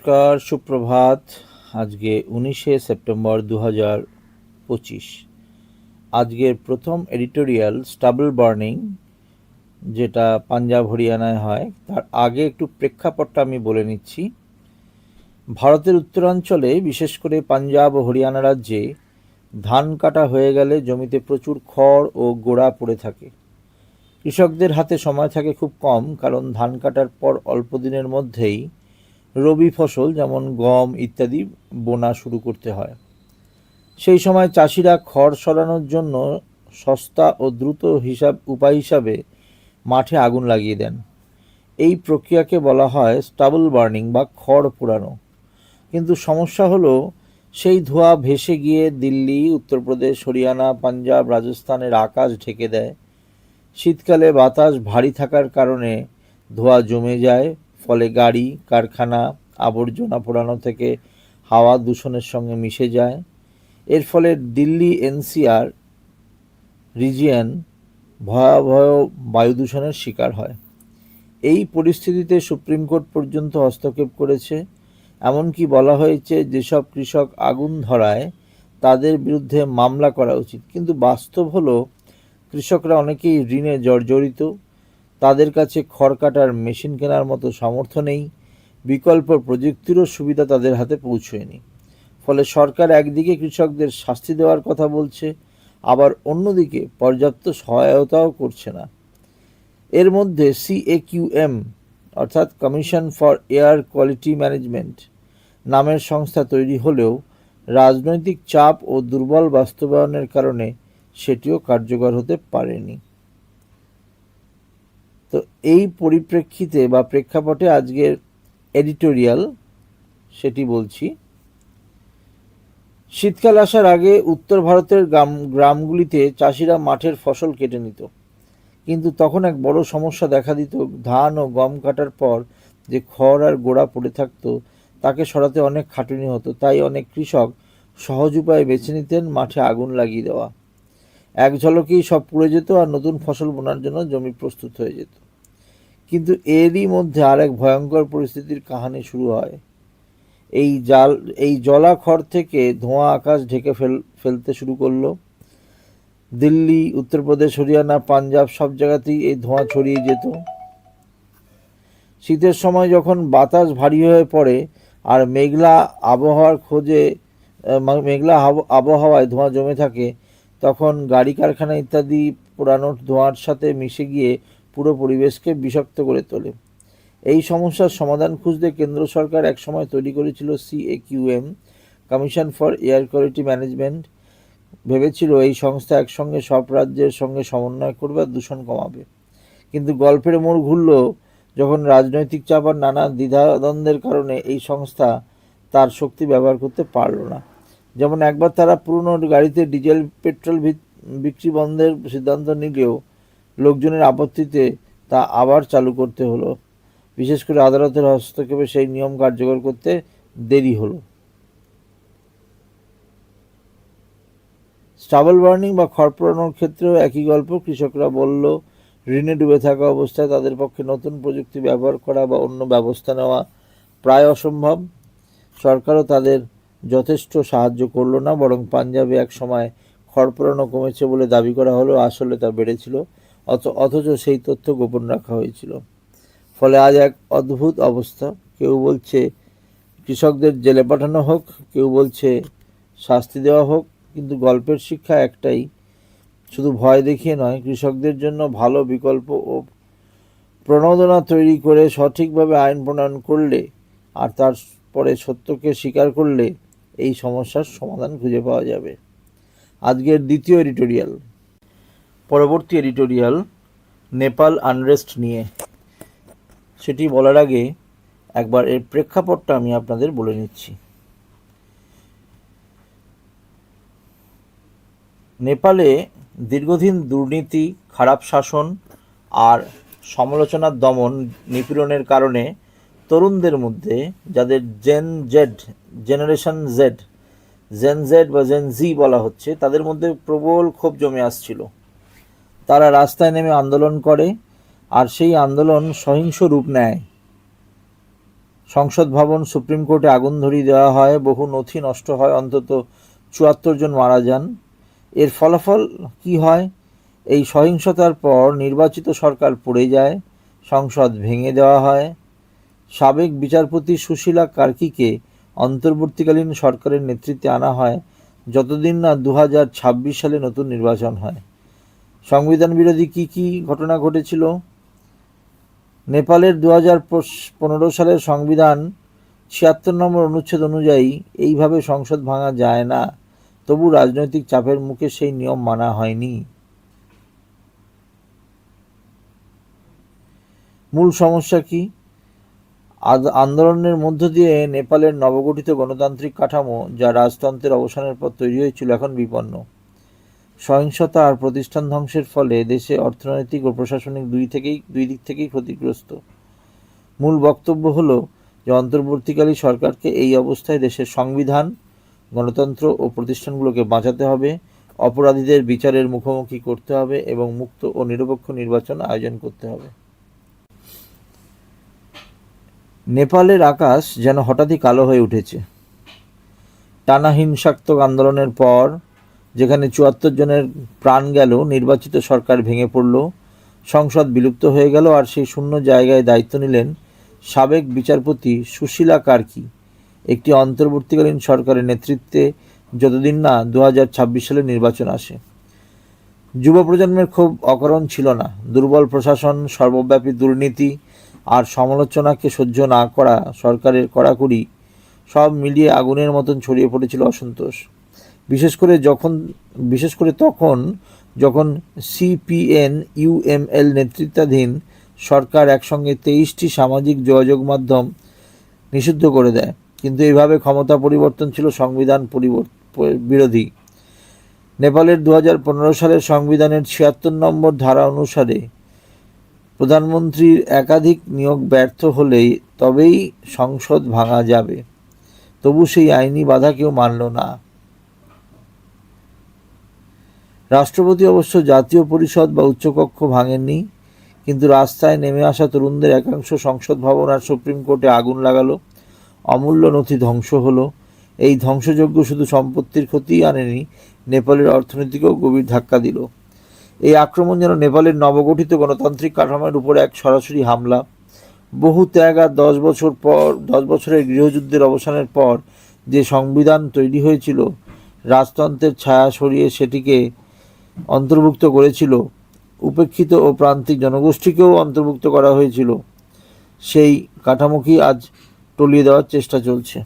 নমস্কার, সুপ্রভাত। আজকে উনিশে সেপ্টেম্বর দু হাজার পঁচিশ। আজকের প্রথম এডিটোরিয়াল স্টাবল বার্নিং, যেটা পাঞ্জাব হরিয়ানায় হয়, তার আগে একটু প্রেক্ষাপটটা আমি বলে নিচ্ছি। ভারতের উত্তরাঞ্চলে বিশেষ করে পাঞ্জাব ও হরিয়ানা রাজ্যে ধান কাটা হয়ে গেলে জমিতে প্রচুর খড় ও গোড়া পড়ে থাকে। কৃষকদের হাতে সময় থাকে খুব কম, কারণ ধান কাটার পর অল্প দিনের মধ্যেই রবি ফসল, যেমন গম ইত্যাদি বোনা শুরু করতে হয়। সেই সময় চাষিরা খড় সরানোর জন্য সস্তা ও দ্রুত হিসাব, উপায় হিসাবে মাঠে আগুন লাগিয়ে দেন। এই প্রক্রিয়াকে বলা হয় স্টাবল বার্নিং বা খড় পোড়ানো কিন্তু সমস্যা হলো, সেই ধোঁয়া ভেসে গিয়ে দিল্লি, উত্তরপ্রদেশ, হরিয়ানা, পাঞ্জাব, রাজস্থানের আকাশ ঢেকে দেয়। শীতকালে বাতাস ভারী থাকার কারণে ধোঁয়া জমে যায়। ফলে গাড়ি, কারখানা, আবর্জনা পোড়ানো থেকে হাওয়া দূষণের সঙ্গে মিশে যায়। এর ফলে দিল্লি এনসিআর রিজিয়ান ভয়াবহ বায়ু দূষণের শিকার হয়। এই পরিস্থিতিতে সুপ্রিম কোর্ট পর্যন্ত হস্তক্ষেপ করেছে। এমনকি বলা হয়েছে, যেসব কৃষক আগুন ধরায়, তাদের বিরুদ্ধে মামলা করা উচিত। কিন্তু বাস্তব হলো, কৃষকরা অনেকেই ঋণে জর্জরিত। তাদের কাছে খড় কাটার মেশিন কেনার মতো সামর্থ্য নেই। বিকল্প প্রযুক্তিরও সুবিধা তাদের হাতে পৌঁছয়নি। ফলে সরকার একদিকে কৃষকদের শাস্তি দেওয়ার কথা বলছে, আবার অন্যদিকে পর্যাপ্ত সহায়তাও করছে না। এর মধ্যে সিএকিউএম, অর্থাৎ commission for air quality management, নামের সংস্থা তৈরি হলেও রাজনৈতিক চাপ ও দুর্বল বাস্তবায়নের কারণে সেটিও কার্যকর হতে পারেনি। তো এই পরিপ্রেক্ষিতে বা প্রেক্ষাপটে আজকের এডিটোরিয়াল সেটি বলছি। শীতকাল আসার আগে উত্তর ভারতের গ্রাম, গ্রামগুলিতে চাষিরা মাঠের ফসল কেটে নিত। কিন্তু তখন এক বড় সমস্যা দেখা দিত। ধান ও গম কাটার পর যে খড় আর গোড়া পড়ে থাকতো, তাকে সরাতে অনেক খাটুনি হতো। তাই অনেক কৃষক সহজ উপায়ে বেছে নিতেন মাঠে আগুন লাগিয়ে দেওয়া। এক ঝলকেই সব পুড়ে যেত আর নতুন ফসল বোনার জন্য জমি প্রস্তুত হয়ে যেত। কিন্তু এরই মধ্যে আরেক ভয়ঙ্কর পরিস্থিতির কাহানি শুরু হয়। এই জাল, এই জলাখড় থেকে ধোঁয়া আকাশ ঢেকে ফেল, ফেলতে শুরু করল। দিল্লি, উত্তরপ্রদেশ, হরিয়ানা, পাঞ্জাব সব জায়গাতেই এই ধোঁয়া ছড়িয়ে যেত। শীতের সময় যখন বাতাস ভারী হয়ে পড়ে আর মেঘলা আবহাওয়ার খোঁজে মেঘলা আবহাওয়ায় ধোঁয়া জমে থাকে তখন গাড়ি, কারখানা ইত্যাদি পোড়ানোর ধোঁয়ার সাথে মিশে গিয়ে পুরো পরিবেশকে বিষাক্ত করে তোলে। এই সমস্যার সমাধান খুঁজতে কেন্দ্র সরকার একসময় তৈরি করেছিল CAQM commission for air quality management. ভেবেছিল এই সংস্থা একসঙ্গে সব রাজ্যের সঙ্গে সমন্বয় করবে আর দূষণ কমাবে। কিন্তু গল্পের মোড় ঘুরল যখন রাজনৈতিক চাপ আর নানা দ্বিধাদ্বন্দ্বের কারণে এই সংস্থা তার শক্তি ব্যবহার করতে পারল না। যেমন একবার তারা পুরনো গাড়িতে ডিজেল, পেট্রোল বিক্রি বন্ধের সিদ্ধান্ত নিলেও লোকজনের আপত্তিতে তা আবার চালু করতে হলো। বিশেষ করে আদালতের হস্তক্ষেপে সেই নিয়ম কার্যকর করতে দেরি হলো। স্টাবল বার্নিং বা খড় পোড়ানোর ক্ষেত্রেও একই গল্প। কৃষকরা বলল, ঋণে ডুবে থাকা অবস্থায় তাদের পক্ষে নতুন প্রযুক্তি ব্যবহার করা বা অন্য ব্যবস্থা নেওয়া প্রায় অসম্ভব। সরকারও তাদের যথেষ্ট সাহায্য করল না, বরং পাঞ্জাবে এক সময় খড় পোড়ানো কমেছে বলে দাবি করা হলেও আসলে তা বেড়েছিল, অথ, অথচ সেই তথ্য গোপন রাখা হয়েছিল। ফলে আজ এক অদ্ভুত অবস্থা। কেউ বলছে, কৃষকদের জেলে পাঠানো হোক, কেউ বলছে, শাস্তি দেওয়া হোক, কিন্তু গল্পের শিক্ষা একটাই, শুধু ভয় দেখিয়ে নয়, কৃষকদের জন্য ভালো বিকল্প ও প্রণোদনা তৈরি করে সঠিকভাবে আইন প্রণয়ন করলে, আর তারপরে সত্যকে স্বীকার করলে এই সমস্যার সমাধান খুঁজে পাওয়া যাবে। আজকের দ্বিতীয় এডিটোরিয়াল পরবর্তী এডিটোরিয়াল নেপাল আনরেস্ট নিয়ে। সেটি বলার আগে একবার এর প্রেক্ষাপটটা আমি আপনাদের বলে নিচ্ছি। নেপালে দীর্ঘদিন দুর্নীতি, খারাপ শাসন আর সমালোচনার দমন নিপীড়নের কারণে তরুণদের মধ্যে যাদের gen Z generation Z gen Z বা জেন জি বলা হচ্ছে, তাদের মধ্যে প্রবল ক্ষোভ জমে আসছিল। তারা রাস্তায় নেমে আন্দোলন করে আর সেই আন্দোলন সহিংস রূপ নেয়। সংসদ ভবন সুপ্রিম কোর্টে আগুন ধরিয়ে দেওয়া হয়, বহু নথি নষ্ট হয়, অন্তত চুয়াত্তর জন মারা যান। এর ফলাফল কি হয়? এই সহিংসতার পর নির্বাচিত সরকার পড়ে যায়, সংসদ ভেঙে দেওয়া হয় সাবেক বিচারপতি সুশীলা কার্কিকে অন্তর্বর্তীকালীন সরকারের নেতৃত্বে আনা হয় যতদিন না দু হাজার ছাব্বিশ সালে নতুন নির্বাচন হয়। সংবিধান বিরোধী কি কি ঘটনা ঘটেছিল? নেপালের দু পনেরো সালের সংবিধান ছিয়াত্তর নম্বর অনুচ্ছেদ অনুযায়ী এইভাবে সংসদ ভাঙা যায় না, তবু রাজনৈতিক চাপের মুখে সেই নিয়ম মানা হয়নি। মূল সমস্যা কি? আন্দোলনের মধ্য দিয়ে নেপালের নবগঠিত গণতান্ত্রিক কাঠামো যা রাজতন্ত্রের অবসানের পর তৈরি হয়েছিল এখন বিপন্ন। সহিংসতা আর প্রতিষ্ঠান ধ্বংসের ফলে দেশে অর্থনৈতিক ও প্রশাসনিক দুই থেকেই, দুই দিক থেকেই ক্ষতিগ্রস্ত। মূল বক্তব্য হলো যে অন্তর্বর্তীকালী সরকারকে এই অবস্থায় দেশের সংবিধান, গণতন্ত্র ও প্রতিষ্ঠানগুলোকে বাঁচাতে হবে, অপরাধীদের বিচারের মুখোমুখি করতে হবে এবং মুক্ত ও নিরপেক্ষ নির্বাচন আয়োজন করতে হবে। নেপালের আকাশ যেন হঠাৎই কালো হয়ে উঠেছে। টানা হিংসাত্মক আন্দোলনের পর, যেখানে চুয়াত্তর জনের প্রাণ গেল, নির্বাচিত সরকার ভেঙে পড়ল, সংসদ বিলুপ্ত হয়ে গেল, আর সেই শূন্য জায়গায় দায়িত্ব নিলেন সাবেক বিচারপতি সুশীলা কার্কি, একটি অন্তর্বর্তীকালীন সরকারের নেতৃত্বে যতদিন না দু হাজার ছাব্বিশ সালে নির্বাচন আসে। যুব প্রজন্মের খুব অকারণ ছিল না। দুর্বল প্রশাসন, সর্বব্যাপী দুর্নীতি আর সমালোচনাকে সহ্য না করা সরকারের কড়াকড়ি, সব মিলিয়ে আগুনের মতন ছড়িয়ে পড়েছিল অসন্তোষ। বিশেষ করে যখন, বিশেষ করে তখন, যখন সিপিএন, ইউএমএল নেতৃত্বাধীন সরকার একসঙ্গে তেইশটি সামাজিক যোগাযোগ মাধ্যম নিষিদ্ধ করে দেয়, কিন্তু এইভাবে ক্ষমতা পরিবর্তন ছিল সংবিধান বিরোধী। নেপালের দু হাজার পনেরো সালের সংবিধানের ছিয়াত্তর নম্বর ধারা অনুসারে প্রধানমন্ত্রীর একাধিক নিয়োগ ব্যর্থ হলেই তবেই সংসদ ভাঙা যাবে। তবু সেই আইনি বাধা কেউ মানল না। রাষ্ট্রপতি অবশ্য জাতীয় পরিষদ বা উচ্চকক্ষ ভাঙেননি, কিন্তু রাস্তায় নেমে আসা তরুণদের একাংশ সংসদ ভবন আর সুপ্রিম কোর্টে আগুন লাগালো, অমূল্য নথি ধ্বংস হলো। এই ধ্বংসযজ্ঞ শুধু সম্পত্তির ক্ষতিই আনেনি, নেপালের অর্থনীতিকেও গভীর ধাক্কা দিল। এই আক্রমণ যেন নেপালের নবগঠিত গণতান্ত্রিক কাঠামোর উপরে এক সরাসরি হামলা। বহু ত্যাগ আর দশ বছর পর, দশ বছরের গৃহযুদ্ধের অবসানের পর যে সংবিধান তৈরি হয়েছিল, রাজতন্ত্রের ছায়া সরিয়ে সেটিকে অন্তর্ভুক্ত করেছিল, উপেক্ষিত ও প্রান্তিক জনগোষ্ঠীকেও অন্তর্ভুক্ত করা হয়েছিল, সেই কাঠামোকেই আজ টলিয়ে দেওয়ার চেষ্টা চলছে।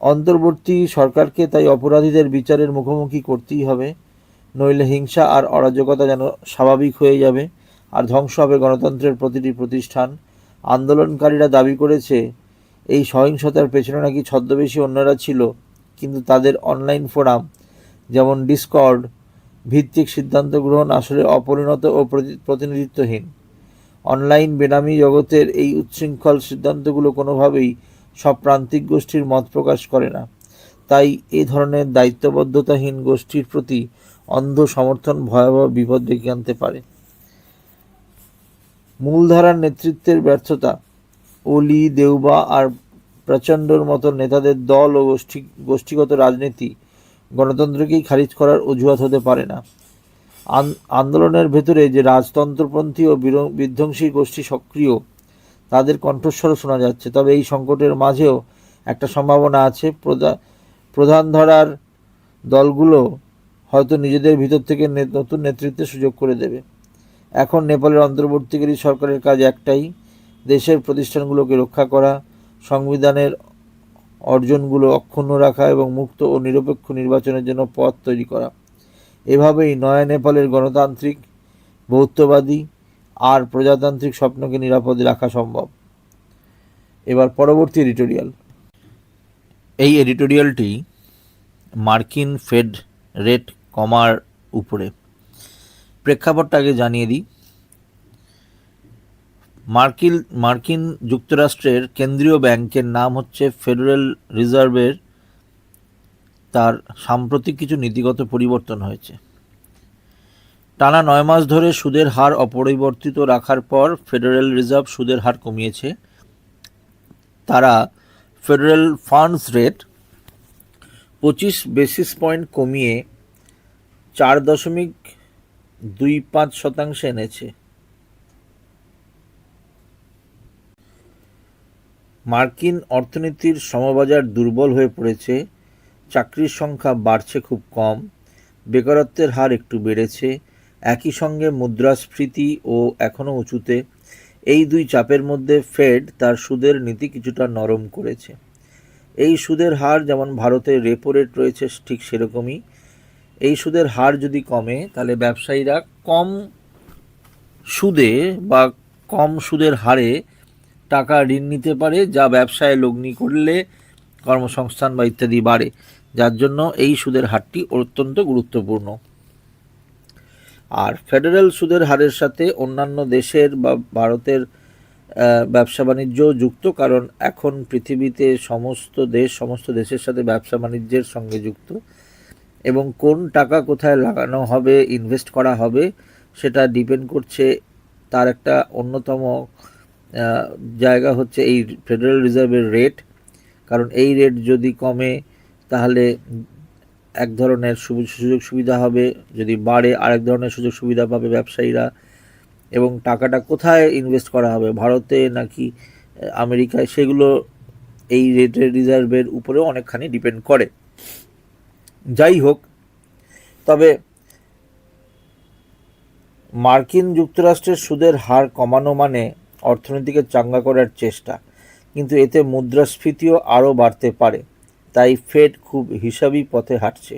অন্তর্বর্তী সরকারকে তাই অপরাধীদের বিচারের মুখোমুখি করতেই হবে। নইলে হিংসা আর অরাজকতা যেন স্বাভাবিক হয়ে যাবে। আর ধ্বংস হবে গণতন্ত্রের প্রতিটি প্রতিষ্ঠান। আন্দোলনকারীরা দাবি করেছে, এই সহিংসতার পেছনে নাকি ছদ্মবেশী অন্যরা ছিল, কিন্তু তাদের অনলাইন ফোরাম, যেমন ডিসকর্ড, ভিত্তিক সিদ্ধান্ত গ্রহণ আসলে অপরিণত ও প্রতিনিধিত্বহীন। অনলাইন বেনামি জগতের এই উচ্ছৃঙ্খল সিদ্ধান্তগুলো কোনোভাবেই সব প্রান্তিক গোষ্ঠীর মত প্রকাশ করে না। তাই এ ধরনের দায়িত্ববদ্ধতাহীন গোষ্ঠীর প্রতি অন্ধ সমর্থন ভয়াবহ বিপদ ডেকে আনতে পারে। মূলধারার নেতৃত্বের ব্যর্থতা অলি দেউবা আর প্রচণ্ডর মতো নেতাদের দল ও গোষ্ঠী, গোষ্ঠীগত রাজনীতি গণতন্ত্রকেই খারিজ করার অজুহাত হতে পারে না। আন- আন্দোলনের ভেতরে যে রাজতন্ত্রপন্থী ও বিধ্বংসী গোষ্ঠী সক্রিয়, তাদের কণ্ঠস্বরও শোনা যাচ্ছে। তবে এই সংকটের মাঝেও একটা সম্ভাবনা আছে। প্রধান ধরার দলগুলো হয়তো নিজেদের ভিতর থেকে নতুন নেতৃত্বের সুযোগ করে দেবে। এখন নেপালের অন্তর্বর্তীকারী সরকারের কাজ একটাই, দেশের প্রতিষ্ঠানগুলোকে রক্ষা করা, সংবিধানের অর্জনগুলো অক্ষুণ্ণ রাখা এবং মুক্ত ও নিরপেক্ষ নির্বাচনের জন্য পথ তৈরি করা। এভাবেই নয়া নেপালের গণতান্ত্রিক বৌদ্ধবাদী আর প্রজাতান্ত্রিক স্বপ্নকে নিরাপদে রাখা সম্ভব। এবার পরবর্তী এডিটোরিয়াল। এই এডিটোরিয়ালটি মার্কিন ফেড রেট কমার উপরে। প্রেক্ষাপটটা আগে জানিয়ে দিই। মার্কিন মার্কিন যুক্তরাষ্ট্রের কেন্দ্রীয় ব্যাংকের নাম হচ্ছে ফেডারেল রিজার্ভের। তার সাম্প্রতিক কিছু নীতিগত পরিবর্তন হয়েছে। টানা নয় মাস ধরে সুদের হার অপরিবর্তিত রাখার পর ফেডারেল রিজার্ভ সুদের হার কমিয়েছে। তারা ফেডারেল ফান্ডস রেট পঁচিশ বেসিস পয়েন্ট কমিয়ে চার দশমিক দুই পাঁচ শতাংশে এনেছে। মার্কিন অর্থনীতির সমবাজার দুর্বল হয়ে পড়েছে, চাকরির সংখ্যা বাড়ছে খুব কম, বেকারত্বের হার একটু বেড়েছে, একই সঙ্গে মুদ্রাস্ফীতি ও এখনও উঁচুতে, এই দুই চাপের মধ্যে ফেড তার সুদের নীতি কিছুটা নরম করেছে। এই সুদের হার যেমন ভারতের রেপো রেট রয়েছে ঠিক সেরকমই এই সুদের হার যদি কমে, তাহলে ব্যবসায়ীরা কম সুদে বা কম সুদের হারে টাকা ঋণ নিতে পারে, যা ব্যবসায় লগ্নি করলে কর্মসংস্থান বা ইত্যাদি বাড়ে। যার জন্য এই সুদের হারটি অত্যন্ত গুরুত্বপূর্ণ। আর ফেডারেল সুদের হারের সাথে অন্যান্য দেশের বা ভারতের ব্যবসা বাণিজ্য যুক্ত, কারণ এখন পৃথিবীতে সমস্ত দেশ, সমস্ত দেশের সাথে ব্যবসা বাণিজ্যের সঙ্গে যুক্ত। এবং কোন টাকা কোথায় লাগানো হবে ইনভেস্ট করা হবে, সেটা ডিপেন্ড করছে তার একটা অন্যতম জায়গা হচ্ছে এই ফেডারেল রিজার্ভের রেট কারণ এই রেট যদি কমে, তাহলে এক ধরনের সুযোগ সুবিধা হবে। যদি বাড়ে, আরেক ধরনের সুযোগ সুবিধা পাবে ব্যবসায়ীরা। এবং টাকাটা কোথায় ইনভেস্ট করা হবে? ভারতে নাকি, আমেরিকায়? সেগুলো এই রেটের রিজার্ভের উপরেও অনেকখানি ডিপেন্ড করে। যাই হোক, তবে মার্কিন যুক্তরাষ্ট্রের সুদের হার কমানো মানে অর্থনীতিকে চাঙ্গা করার চেষ্টা। কিন্তু এতে মুদ্রাস্ফীতিও আরও বাড়তে পারে, তাই ফেড খুব হিসাবি পথে হাঁটছে।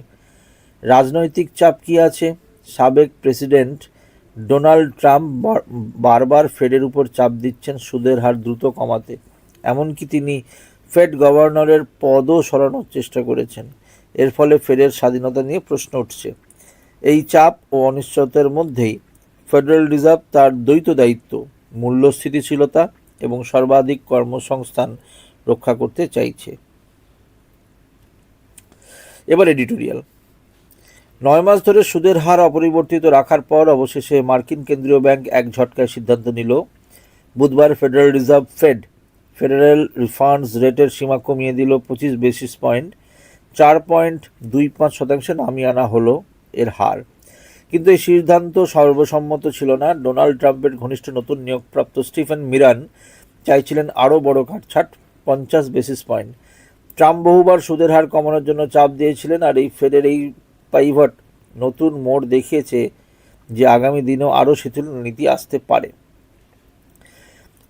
রাজনৈতিক চাপ কি আছে? সাবেক প্রেসিডেন্ট ডোনাল্ড ট্রাম্প বারবার ফেডের উপর চাপ দিচ্ছেন সুদের হার দ্রুত কমাতে। এমনকি তিনি ফেড গভর্নরের পদও সরানোর চেষ্টা করেছেন। এর ফলে ফেডের স্বাধীনতা নিয়ে প্রশ্ন উঠছে। এই চাপ ও অনিশ্চয়তার মধ্যেই ফেডারেল রিজার্ভ তার দ্বৈত দায়িত্ব মূল্য স্থিতিশীলতা এবং সর্বাধিক কর্মসংস্থান রক্ষা করতে চাইছে। এবার এডিটোরিয়াল। নয় মাস ধরে সুদের হার অপরিবর্তিত রাখার পর অবশেষে মার্কিন কেন্দ্রীয় ব্যাংক এক ঝটকায় সিদ্ধান্ত নিল, বুধবার federal reserve fed, federal refunds রেটের সীমা কমিয়ে দিল পঁচিশ বেসিস পয়েন্ট চার পয়েন্ট দুই পাঁচ শতাংশে নামিয়ে আনা হলো এর হার। কিন্তু এই সিদ্ধান্ত সর্বসম্মত ছিল না। ডোনাল্ড ট্রাম্পের ঘনিষ্ঠ নতুন নিয়োগপ্রাপ্ত স্টিফেন মিরান চাইছিলেন আরও বড় কাটছাট, পঞ্চাশ বেসিস পয়েন্ট ট্রাম্প বহুবার সুদের হার কমানোর জন্য চাপ দিয়েছিলেন আর এই ফেডের এই পাইভট নতুন মোড় দেখিয়েছে যে আগামী দিনেও আরও শিথিল নীতি আসতে পারে।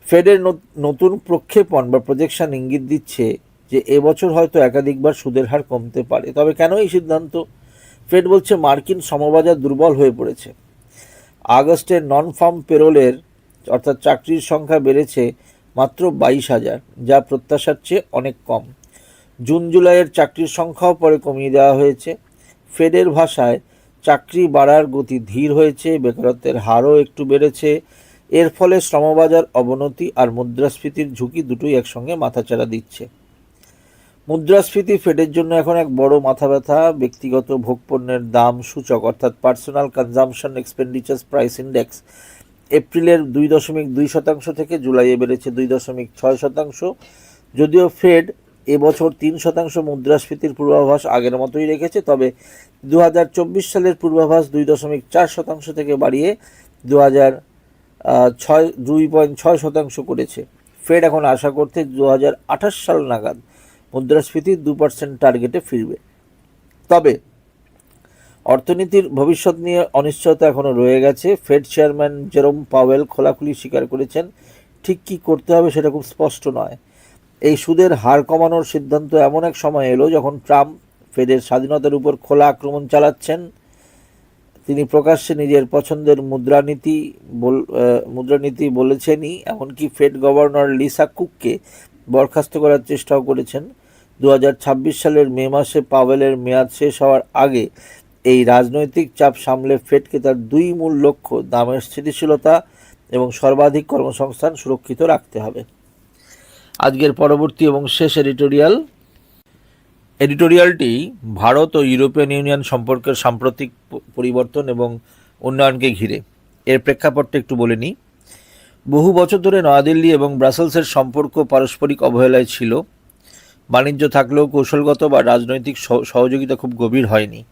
ফেডের নতুন প্রক্ষেপণ বা প্রজেকশন ইঙ্গিত দিচ্ছে যে এবছর হয়তো একাধিকবার সুদের হার কমতে পারে। তবে কেন এই সিদ্ধান্ত? ফেড বলছে মার্কিন সমবাজার দুর্বল হয়ে পড়েছে। আগস্টে নন ফার্ম পেরোলের, অর্থাৎ চাকরির সংখ্যা বেড়েছে মাত্র বাইশ হাজার, যা প্রত্যাশার চেয়ে অনেক কম। জুন জুলাইয়ের চাকরির সংখ্যাও পরে কমিয়ে দেওয়া হয়েছে। ফেডের ভাষায়, চাকরি বাড়ার গতি ধীর হয়েছে, বেকারত্বের হারও একটু বেড়েছে। এর ফলে শ্রমবাজার অবনতি আর মুদ্রাস্ফীতির ঝুঁকি দুটোই একসঙ্গে মাথাচাড়া দিচ্ছে। মুদ্রাস্ফীতি ফেডের জন্য এখন এক বড় মাথা ব্যথা ব্যক্তিগত ভোগপণ্যের দাম সূচক, অর্থাৎ personal consumption expenditures price index. এপ্রিলের দুই দশমিক দুই শতাংশ থেকে জুলাইয়ে বেড়েছে দুই দশমিক ছয় শতাংশ। যদিও ফেড এবছর তিন শতাংশ মুদ্রাস্ফীতির পূর্বাভাস আগের মতোই রেখেছে, তবে দু হাজার চব্বিশ সালের পূর্বাভাস দুই দশমিক চার শতাংশ থেকে বাড়িয়ে দু হাজার ছয়, দুই পয়েন্ট ছয় শতাংশ করেছে। ফেড এখন আশা করতে দু হাজার আঠাশ সাল নাগাদ মুদ্রাস্ফীতি দু পার্সেন্ট টার্গেটে ফিরবে। তবে অর্থনীতির ভবিষ্যৎ নিয়ে অনিশ্চয়তা এখনও রয়ে গেছে। ফেড চেয়ারম্যান জেরোম পাওয়েল খোলাখুলি স্বীকার করেছেন, ঠিক কী করতে হবে সেটা খুব স্পষ্ট নয়। এই সুদের হার কমানোর সিদ্ধান্ত এমন এক সময় এলো যখন ট্রাম্প ফেডের স্বাধীনতার উপর খোলা আক্রমণ চালাচ্ছেন। তিনি প্রকাশ্যে নিজের পছন্দের মুদ্রানীতি বল মুদ্রানীতি বলেছেনই, এমনকি ফেড গভর্নর লিসা কুককে বরখাস্ত করার চেষ্টাও করেছেন। দু হাজার ছাব্বিশ সালের মে মাসে পাওয়েলের মেয়াদ শেষ হওয়ার আগে এই রাজনৈতিক চাপ সামলে ফেডকে তার দুই মূল লক্ষ্য, দামের স্থিতিশীলতা এবং সর্বাধিক কর্মসংস্থান সুরক্ষিত রাখতে হবে। আজকের পরবর্তী এবং শেষ এডিটোরিয়াল। এডিটোরিয়ালটি ভারত ও ইউরোপিয়ান ইউনিয়ন সম্পর্কের সাম্প্রতিক পরিবর্তন এবং উন্নয়নকে ঘিরে। এর প্রেক্ষাপটটা একটু বলে নিই। বহু বছর ধরে নয়াদিল্লি এবং ব্রাসেলসের সম্পর্ক পারস্পরিক অবহেলায় ছিল। বাণিজ্য থাকলেও কৌশলগত বা রাজনৈতিক সহ- সহযোগিতা খুব গভীর হয়নি।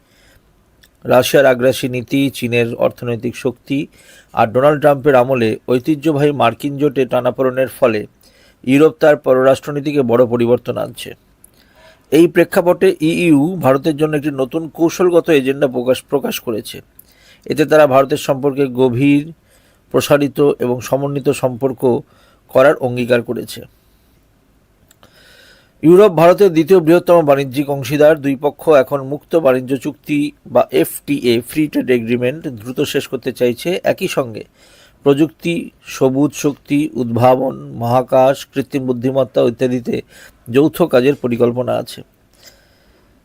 রাশিয়ার আগ্রাসী নীতি, চীনের অর্থনৈতিক শক্তি আর ডোনাল্ড ট্রাম্পের আমলে ঐতিহ্যবাহী মার্কিন জোটে টানাপোড়েনের ফলে ইউরোপ তার পররাষ্ট্রনীতিকে বড় পরিবর্তন আনছে। এই প্রেক্ষাপটে ইইউ ভারতের জন্য একটি নতুন কৌশলগত এজেন্ডা প্রকাশ প্রকাশ করেছে। এতে তারা ভারতের সম্পর্কে গভীর, প্রসারিত এবং সমন্বিত সম্পর্ক করার অঙ্গীকার করেছে। ইউরোপ ভারতের দ্বিতীয় বৃহত্তম বাণিজ্যিক অংশীদার, দুই পক্ষ এখন মুক্ত বাণিজ্য চুক্তি বা এফটিএ ফ্রি ট্রেড এগ্রিমেন্ট দ্রুত শেষ করতে চাইছে একই সঙ্গে। প্রযুক্তি, সবুজ শক্তি, উদ্ভাবন, মহাকাশ, কৃত্রিম বুদ্ধিমত্তা ইত্যাদিতে যৌথ কাজের পরিকল্পনা আছে।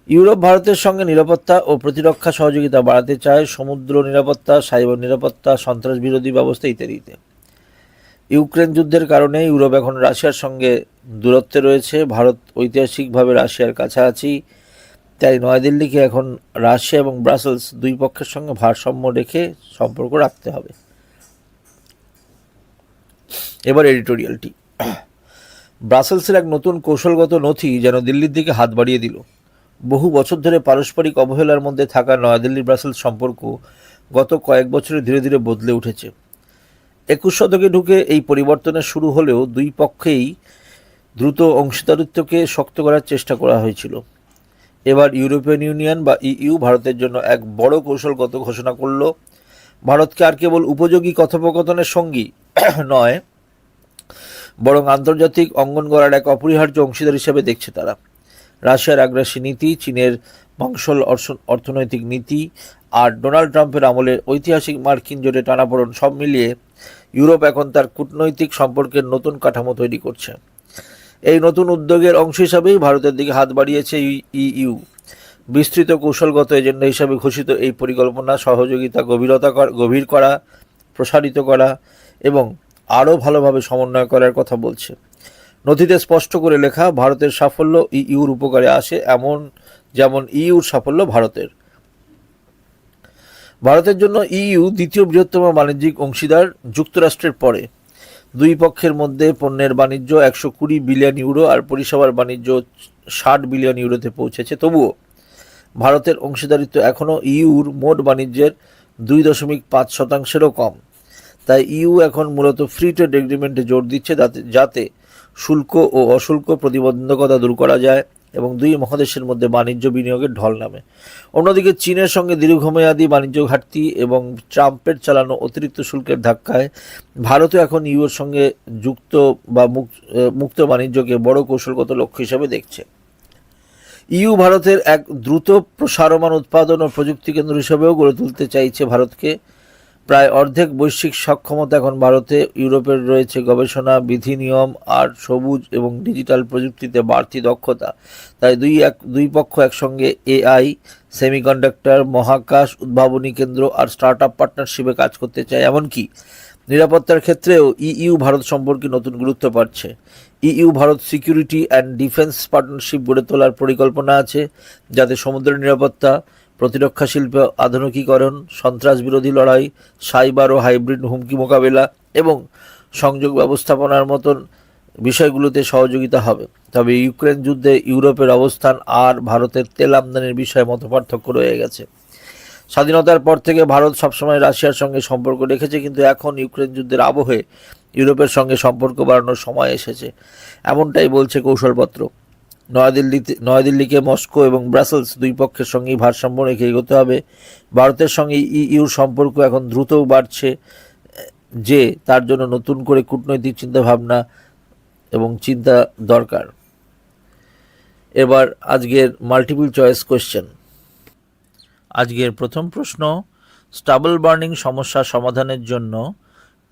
ইউরোপ ভারতের সঙ্গে নিরাপত্তা ও প্রতিরক্ষা সহযোগিতা বাড়াতে চায় সমুদ্র নিরাপত্তা, সাইবার নিরাপত্তা, সন্ত্রাস বিরোধী ব্যবস্থা ইত্যাদিতে। ইউক্রেন যুদ্ধের কারণে ইউরোপ এখন রাশিয়ার সঙ্গে দূরত্বে রয়েছে। ভারত ঐতিহাসিকভাবে রাশিয়ার কাছাকাছি। তাই নয়াদিল্লিকে এখন রাশিয়া এবং ব্রাসেলস দুই পক্ষের সঙ্গে ভারসাম্য রেখে সম্পর্ক রাখতে হবে। এবার এডিটোরিয়ালটি। ব্রাসেলসের এক নতুন কৌশলগত নথি যেন দিল্লির দিকে হাত বাড়িয়ে দিল। বহু বছর ধরে পারস্পরিক অবহেলার মধ্যে থাকা নয়াদিল্লি ব্রাসেলস সম্পর্ক গত কয়েক বছরে ধীরে ধীরে বদলে উঠেছে। একুশ শতকে ঢুকে এই পরিবর্তনের শুরু হলেও দুই পক্ষেই দ্রুত অংশীদারিত্বকে শক্ত করার চেষ্টা করা হয়েছিল। এবার ইউরোপিয়ান ইউনিয়ন বা ইইউ ভারতের জন্য এক বড় কৌশলগত ঘোষণা করল। ভারতকে আর কেবল উপযোগী কথোপকথনের সঙ্গী নয়, বরং আন্তর্জাতিক অঙ্গন গড়ার এক অপরিহার্য অংশীদার হিসেবে দেখছে তারা। রাশিয়ার আগ্রাসী নীতি, চীনের মাংসল অর্থনৈতিক নীতি আর ডোনাল্ড ট্রাম্পের আমলে ঐতিহাসিক মার্কিন জোটে টানাপোড়েন সব মিলিয়ে ইউরোপ এখন তার কূটনৈতিক সম্পর্কের নতুন কাঠামো তৈরি করছে। এই নতুন উদ্যোগের অংশ হিসাবেই ভারতের দিকে হাত বাড়িয়েছে ইইউ। বিস্তৃত কৌশলগত এজেন্ডা হিসাবে ঘোষিত এই পরিকল্পনা, সহযোগিতা, গভীরতা গভীর করা, প্রসারিত করা এবং আরও ভালোভাবে সমন্বয় করার কথা বলছে। নথিতে স্পষ্ট করে লেখা, ভারতের সাফল্য ইইউর উপকারে আসে এমন যেমন ইইউর সাফল্য ভারতের। ভারতের জন্য ইইউ দ্বিতীয় বৃহত্তম বাণিজ্যিক অংশীদার যুক্তরাষ্ট্রের পরে। দুই পক্ষের মধ্যে পণ্যের বাণিজ্য একশো কুড়ি বিলিয়ন ইউরো আর পরিষেবার বাণিজ্য ষাট বিলিয়ন ইউরোতে পৌঁছেছে। তবুও ভারতের অংশীদারিত্ব এখনও ইউর মোট বাণিজ্যের দুই দশমিক পাঁচ শতাংশেরও কম। তাই ইউ এখন মূলত ফ্রি ট্রেড এগ্রিমেন্টে জোর দিচ্ছে যাতে যাতে শুল্ক ও অশুল্ক প্রতিবন্ধকতা দূর করা যায়। এবং দুই মহাদেশের মধ্যে বাণিজ্য বিনিয়োগের ঢল নামে। অন্যদিকে চীনের সঙ্গে দীর্ঘমেয়াদী বাণিজ্য ঘাটতি এবং ট্রাম্পের চালানো অতিরিক্ত শুল্কের ধাক্কায় ভারতও এখন ইউর সঙ্গে যুক্ত বা মুক- মুক্ত বাণিজ্যকে বড় কৌশলগত লক্ষ্য হিসাবে দেখছে। ইউ ভারতের এক দ্রুত প্রসারমান উৎপাদন ও প্রযুক্তি কেন্দ্র হিসেবেও গড়ে তুলতে চাইছে ভারতকে। প্রায় অর্ধেক বৈশ্বিক সক্ষমতা এখন ভারতে, ইউরোপের রয়েছে গবেষণা বিধি নিয়ম আর সবুজ এবং ডিজিটাল প্রযুক্তিতে বাড়তি দক্ষতা। তাই দুই এক, দুই পক্ষ একসঙ্গে এআই, সেমিকন্ডাক্টর, মহাকাশ, উদ্ভাবনী কেন্দ্র আর স্টার্ট আপ পার্টনারশিপে কাজ করতে চায়। এমনকি নিরাপত্তার ক্ষেত্রেও ইইউ ভারত সম্পর্কে নতুন গুরুত্ব পাচ্ছে। EU Bharat security and defence partnership গড়ে তোলার পরিকল্পনা আছে, যাতে সমুদ্র নিরাপত্তা প্রতিরক্ষা শিল্প আধুনিকীকরণ সন্ত্রাস বিরোধী লড়াই, সাইবার ও হাইব্রিড হুমকি মোকাবেলা এবং সংযোগ ব্যবস্থাপনার মতন বিষয়গুলোতে সহযোগিতা হবে। তবে ইউক্রেন যুদ্ধে ইউরোপের অবস্থান আর ভারতের তেল আমদানির বিষয়ে মতপার্থক্য রয়ে গেছে। স্বাধীনতার পর থেকে ভারত সবসময় রাশিয়ার সঙ্গে সম্পর্ক রেখেছে, কিন্তু এখন ইউক্রেন যুদ্ধের আবহে ইউরোপের সঙ্গে সম্পর্ক বাড়ানোর সময় এসেছে। এমনটাই বলছে কৌশলপত্র। নয়াদিল্লিতে নয়াদিল্লিকে মস্কো এবং ব্রাসেলস দুই পক্ষের সঙ্গেই ভারসাম্য রেখে এগোতে হবে। ভারতের সঙ্গে ইইউর সম্পর্ক এখন দ্রুতও বাড়ছে, যে তার জন্য নতুন করে কূটনৈতিক চিন্তাভাবনা এবং চিন্তা দরকার। এবার আজকের মাল্টিপল চয়েস কোশ্চেন আজকের প্রথম প্রশ্ন স্টাবল বার্নিং সমস্যা সমাধানের জন্য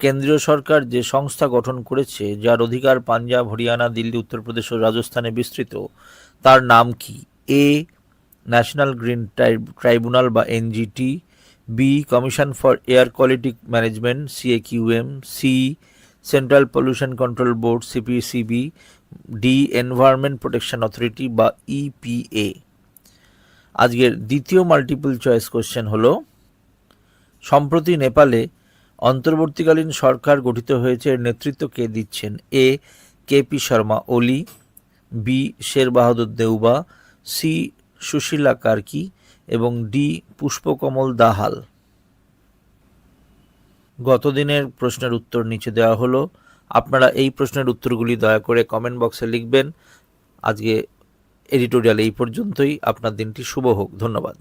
কেন্দ্রীয় সরকার যে সংস্থা গঠন করেছে, যার অধিকার পাঞ্জাব, হরিয়ানা, দিল্লি, উত্তরপ্রদেশ ও রাজস্থানে বিস্তৃত, তার নাম কি? এ, ন্যাশনাল গ্রিন ট্রাইব্যুনাল বা NGT, B, commission for air quality management, CAQM, C, central pollution control board, CPCB, D, environment protection authority বা ইপিএ। আজকের দ্বিতীয় মাল্টিপল চয়েস কোশ্চেন হলো, সম্প্রতি নেপালে অন্তর্বর্তীকালীন সরকার গঠিত হয়েছে নেতৃত্ব কে দিচ্ছেন? এ K P Sharma Oli B Sher Bahadur Deuba, C, Sushila Karki এবং ডি, পুষ্পকমল দাহাল। গতদিনের প্রশ্নের উত্তর নিচে দেওয়া হলো। আপনারা এই প্রশ্নের উত্তরগুলি দয়া করে কমেন্ট বক্সে লিখবেন। আজকে এডিটোরিয়াল এই পর্যন্তই। আপনার দিনটি শুভ হোক। ধন্যবাদ।